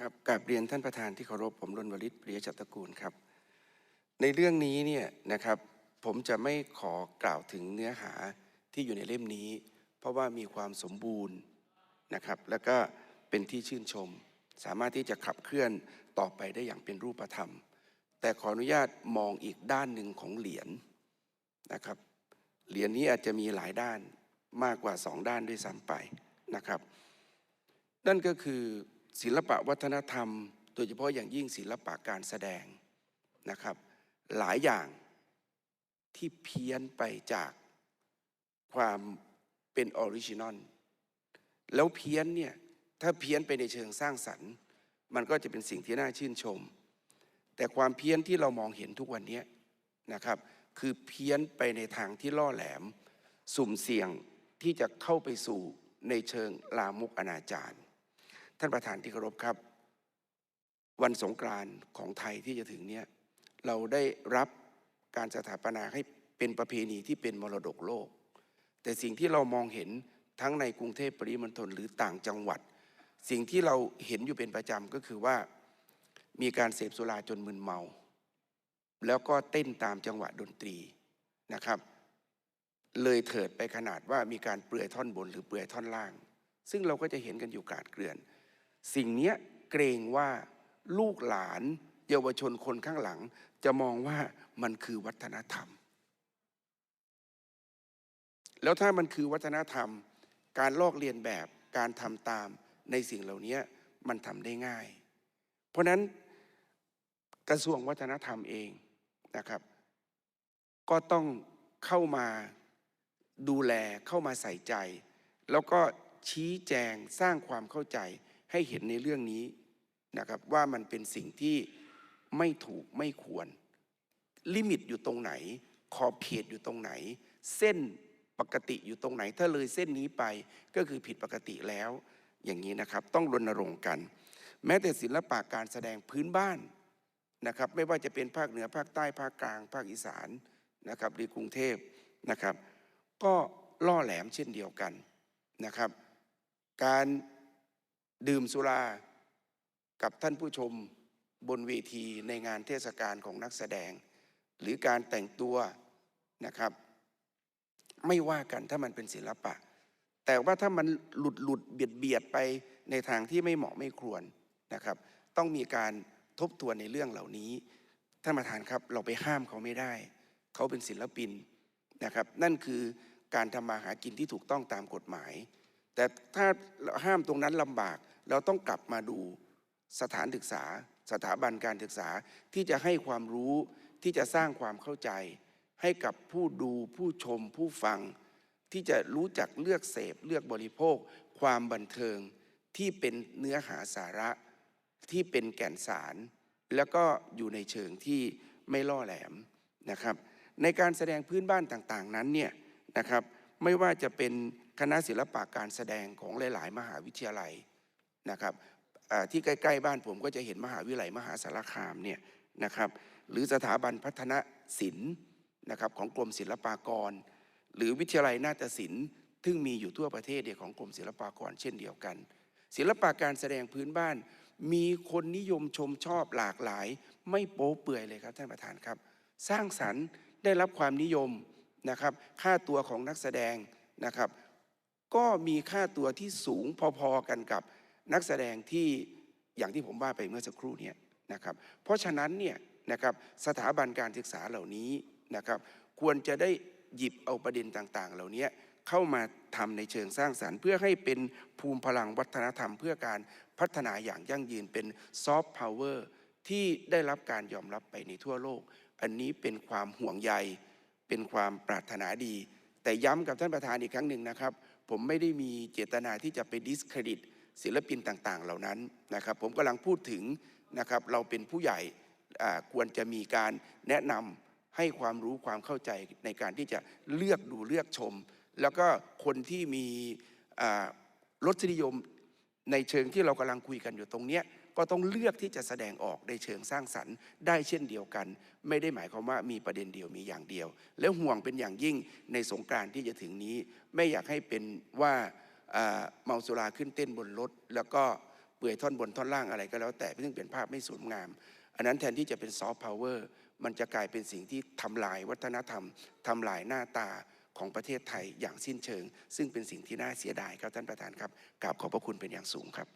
ครับกราบเรียนท่านประธานที่เคารพผมรณวริศปริยจัตตกูลครับ ในเรื่องนี้เนี่ยนะครับผมจะไม่ขอกล่าวถึงเนื้อหาที่อยู่ในเล่มนี้ เพราะว่ามีความสมบูรณ์นะครับ แล้วก็เป็นที่ชื่นชม สามารถที่จะขับเคลื่อนต่อไปได้อย่างเป็นรูปธรรม แต่ขออนุญาตมองอีกด้านหนึ่งของเหรียญนะครับ เหรียญนี้อาจจะมีหลายด้านมากกว่าสองด้านด้วยซ้ำไปนะครับ นั่นก็คือ ศิลปะวัฒนธรรม โดยเฉพาะอย่างยิ่งศิลปะการแสดงนะครับ หลายอย่างที่เพี้ยนไปจากความเป็นออริจินอลแล้วเพี้ยนเนี่ยถ้าเพี้ยนไปในเชิงสร้างสรรค์ มันก็จะเป็นสิ่งที่น่าชื่นชม แต่ความเพี้ยนที่เรามองเห็นทุกวันนี้นะครับ คือเพี้ยนไปในทางที่ล่อแหลม สุ่มเสี่ยงที่จะเข้าไปสู่ในเชิงลามกอนาจาร ท่านประธานที่เคารพครับ วันสงกรานต์ของไทยที่จะถึงเนี่ยเราได้รับการสถาปนาให้เป็นประเพณีที่เป็นมรดกโลก แต่สิ่งที่เรามองเห็นทั้งในกรุงเทพปริมณฑลหรือต่างจังหวัด สิ่งที่เราเห็นอยู่เป็นประจำก็คือว่ามีการเสพสุราจนมึนเมา แล้วก็เต้นตามจังหวะดนตรีนะครับ เลยเถิดไปขนาดว่ามีการเปลือยท่อนบนหรือเปลือยท่อนล่าง ซึ่งเราก็จะเห็นกันอยู่กาดเกลื่อน สิ่งนี้เกรงว่าลูกหลานเยาวชนคนข้างหลัง จะมองว่ามันคือวัฒนธรรม แล้วถ้ามันคือวัฒนธรรม การลอกเลียนแบบการทำตามในสิ่งเหล่านี้มันทำได้ง่าย เพราะนั้นกระทรวงวัฒนธรรมเองนะครับ ก็ต้องเข้ามาดูแลเข้ามาใส่ใจ แล้วก็ชี้แจงสร้างความเข้าใจ ให้เห็นในเรื่องนี้นะครับว่ามันเป็นสิ่งที่ไม่ถูกไม่ควร ลิมิตอยู่ตรงไหน ขอบเขตอยู่ตรงไหน เส้นปกติอยู่ตรงไหน ถ้าเลยเส้นนี้ไปก็คือผิดปกติแล้ว อย่างนี้นะครับต้องรณรงค์กัน แม้แต่ศิลปะการแสดงพื้นบ้านนะครับไม่ว่าจะเป็นภาคเหนือภาคใต้ภาคกลาง ภาคอีสานนะครับหรือกรุงเทพนะครับ ก็ล่อแหลมเช่นเดียวกันนะครับ การ ดื่มสุรากับท่านผู้ชมบนเวทีในงานเทศกาลของนักแสดง หรือการแต่งตัวนะครับ ไม่ว่ากันถ้ามันเป็นศิลปะ แต่ว่าถ้ามันหลุดหลุดเบียดเบียดไปในทางที่ไม่เหมาะไม่ควรนะครับ ต้องมีการทบทวนในเรื่องเหล่านี้ท่านประธานครับเราไปห้ามเขาไม่ได้ เขาเป็นศิลปินนะครับ นั่นคือการทำมาหากินที่ถูกต้องตามกฎหมาย แต่ถ้าห้ามตรงนั้นลำบาก เราต้องกลับมาดูสถานศึกษา สถาบันการศึกษาที่จะให้ความรู้ที่จะสร้างความเข้าใจ ให้กับผู้ดูผู้ชมผู้ฟัง ที่จะรู้จักเลือกเสพเลือกบริโภค ความบันเทิงที่เป็นเนื้อหาสาระที่เป็นแก่นสาร แล้วก็อยู่ในเชิงที่ไม่ล่อแหลมนะครับ ในการแสดงพื้นบ้านต่างๆนั้นเนี่ยนะครับไม่ว่าจะเป็นคณะศิลปะการแสดงของหลาย ๆ มหาวิทยาลัย นะครับที่ใกล้ๆบ้านผมก็จะเห็นมหาวิทยาลัยมหาสารคามเนี่ยนะครับหรือสถาบันพัฒนศิลป์นะครับของกรมศิลปากร หรือวิทยาลัยนาฏศิลป์ซึ่งมีอยู่ทั่วประเทศเนี่ยของกรมศิลปากรเช่นเดียวกัน ศิลปะการแสดงพื้นบ้าน มีคนนิยมชมชอบหลากหลาย ไม่โป๊เปื่อยเลยครับท่านประธานครับ สร้างสรรค์ได้รับความนิยมนะครับค่าตัวของนักแสดงนะครับ ก็มีค่าตัวที่สูงพอๆกันกับ นักแสดงที่อย่างที่ผมว่าไปเมื่อสักครู่เนี้นะครับ เพราะฉะนั้นเนี่ยนะครับสถาบันการศึกษาเหล่านี้นะครับ ควรจะได้หยิบเอาประเด็นต่างๆ เหล่านี้เข้ามาทำในเชิงสร้างสรรค์ เพื่อให้เป็นภูมิพลังวัฒนธรรม เพื่อการพัฒนาอย่างยั่งยืนเป็นซอฟต์พาวเวอร์ที่ได้รับการยอมรับไปในทั่วโลก อันนี้เป็นความห่วงใย เป็นความปรารถนาดี แต่ย้ำกับท่านประธานอีกครั้งหนึ่งนะครับ ผมไม่ได้มีเจตนาที่จะไปดิสเครดิต ศิลปินต่างๆ เหล่านั้นนะครับ ผมกำลังพูดถึงนะครับ เราเป็นผู้ใหญ่ควรจะมีการแนะนำให้ความรู้ความเข้าใจในการที่จะเลือกดูเลือกชม แล้วก็คนที่มีรสนิยมในเชิงที่เรากำลังคุยกันอยู่ตรงเนี้ยก็ต้องเลือกที่จะแสดงออกในเชิงสร้างสรรค์ได้เช่นเดียวกัน ไม่ได้หมายความว่ามีประเด็นเดียวมีอย่างเดียว แล้วห่วงเป็นอย่างยิ่งในสงกานต์ที่จะถึงนี้ ไม่อยากให้เป็นว่า เมาสุราขึ้นเต้นบนรถ แล้วก็เปื่อยท่อนบนท่อนล่างอะไรก็แล้วแต่ซึ่งเป็นภาพไม่สวยงาม อันนั้นแทนที่จะเป็นซอฟต์พาวเวอร์มันจะกลายเป็นสิ่งที่ทำลายวัฒนธรรมทำลายหน้าตาของประเทศไทยอย่างสิ้นเชิง ซึ่งเป็นสิ่งที่น่าเสียดายครับท่านประธานครับกราบขอบพระคุณเป็นอย่างสูงครับ